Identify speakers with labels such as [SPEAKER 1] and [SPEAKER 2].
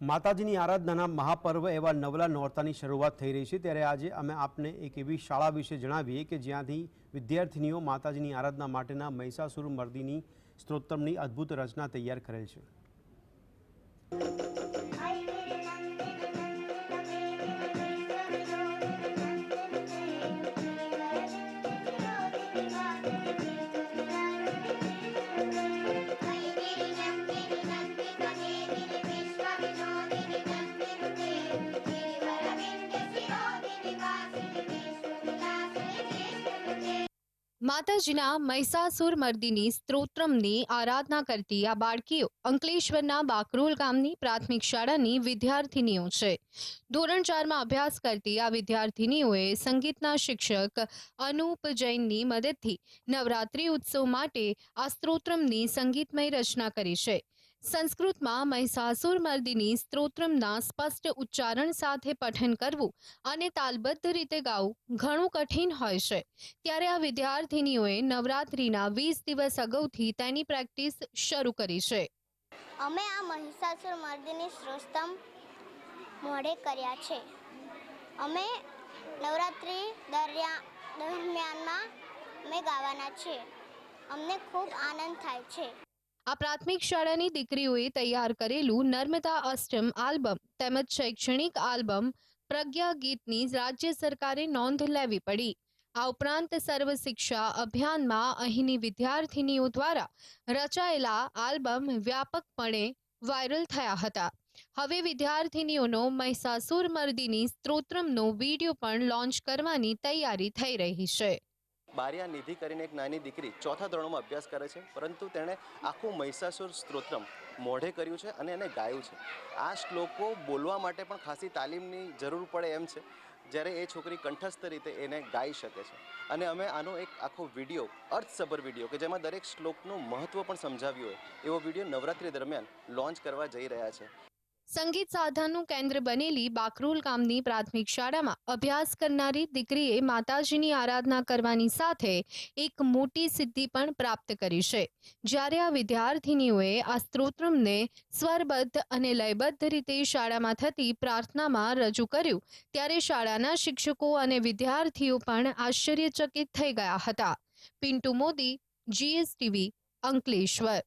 [SPEAKER 1] માતાજીની આરાધનાના મહાપર્વ એવા નવલા નોરતાની શરૂઆત થઈ રહી છે. ત્યારે આજે અમે આપને એક એવી શાળા વિશે જણાવીએ કે જ્યાંથી વિદ્યાર્થીનીઓ માતાજીની આરાધના માટેના મહિષાસુર મર્દીની સ્ત્રોત્તમની અદ્ભુત રચના તૈયાર કરેલ છે.
[SPEAKER 2] માતાજીના મહિષાસુર મર્દિની સ્ત્રોત્રમની આરાધના કરતી આ બાળકીઓ અંકલેશ્વરના બાકરોલ ગામની પ્રાથમિક શાળાની વિદ્યાર્થિનીઓ છે. ધોરણ ચારમાં અભ્યાસ કરતી આ વિદ્યાર્થિનીઓએ સંગીતના શિક્ષક અનુપ જૈનની મદદથી નવરાત્રિ ઉત્સવ માટે આ સ્ત્રોત્રમની સંગીતમય રચના કરી છે. સંસ્કૃતમાં મહિષાસુર મર્દિની સ્ત્રોત્રમના સ્પષ્ટ ઉચ્ચારણ સાથે પઠન કરવું અને તાલબદ્ધ રીતે ગાવું ઘણું કઠિન હોય છે. ત્યારે આ વિદ્યાર્થિનીઓએ નવરાત્રિના વીસ દિવસ અગાઉથી તેની પ્રેક્ટિસ શરૂ કરી છે.
[SPEAKER 3] અમે આ મહિષાસુર મર્દિની સ્ત્રોસ્તમ મોડે કર્યા છે. અમે નવરાત્રિ દરમિયા દરમિયાનમાં અમે ગાવાના છીએ. અમને ખૂબ આનંદ થાય છે.
[SPEAKER 2] આ પ્રાથમિક શાળાની દીકરીઓએ તૈયાર કરેલું નર્મદા અષ્ટમ આલ્બમ તેમજ શૈક્ષણિક આલ્બમ પ્રજ્ઞા ગીતની રાજ્ય સરકારે નોંધ લેવી પડી. આ ઉપરાંત સર્વ શિક્ષા અભિયાનમાં અહીંની વિદ્યાર્થિનીઓ દ્વારા રચાયેલા આલ્બમ વ્યાપકપણે વાયરલ થયા હતા. હવે વિદ્યાર્થિનીઓનો મહિષાસુર મર્દિની સ્ત્રોત્રમનો વીડિયો પણ લોન્ચ કરવાની તૈયારી થઈ રહી છે.
[SPEAKER 4] બારિયા નિધિ કરીને એક નાની દીકરી ચોથા ધોરણમાં અભ્યાસ કરે છે, પરંતુ તેણે આખું મહિષાસુર સ્ત્રોત્રમ મોઢે કર્યું છે અને એને ગાયું છે. આ શ્લોકો બોલવા માટે પણ ખાસી તાલીમની જરૂર પડે એમ છે, જ્યારે એ છોકરી કંઠસ્થ રીતે એને ગાઈ શકે છે. અને અમે આનો એક આખો વીડિયો, અર્થસભર વીડિયો, કે જેમાં દરેક શ્લોકનું મહત્ત્વ પણ સમજાવ્યું હોય, એવો વીડિયો નવરાત્રિ દરમિયાન લોન્ચ કરવા જઈ રહ્યા છે.
[SPEAKER 2] સંગીત સાધનનું કેન્દ્ર બનેલી બાકરોલ ગામની પ્રાથમિક શાળામાં અભ્યાસ કરનારી દીકરીએ માતાજીની આરાધના કરવાની સાથે એક મોટી સિદ્ધિ પણ પ્રાપ્ત કરી છે. જ્યારે આ વિદ્યાર્થિનીઓએ આ સ્ત્રોત્રમને સ્વરબદ્ધ અને લયબદ્ધ રીતે શાળામાં થતી પ્રાર્થનામાં રજૂ કર્યું, ત્યારે શાળાના શિક્ષકો અને વિદ્યાર્થીઓ પણ આશ્ચર્યચકિત થઈ ગયા હતા. પિન્ટુ મોદી, જીએસટીવી, અંકલેશ્વર.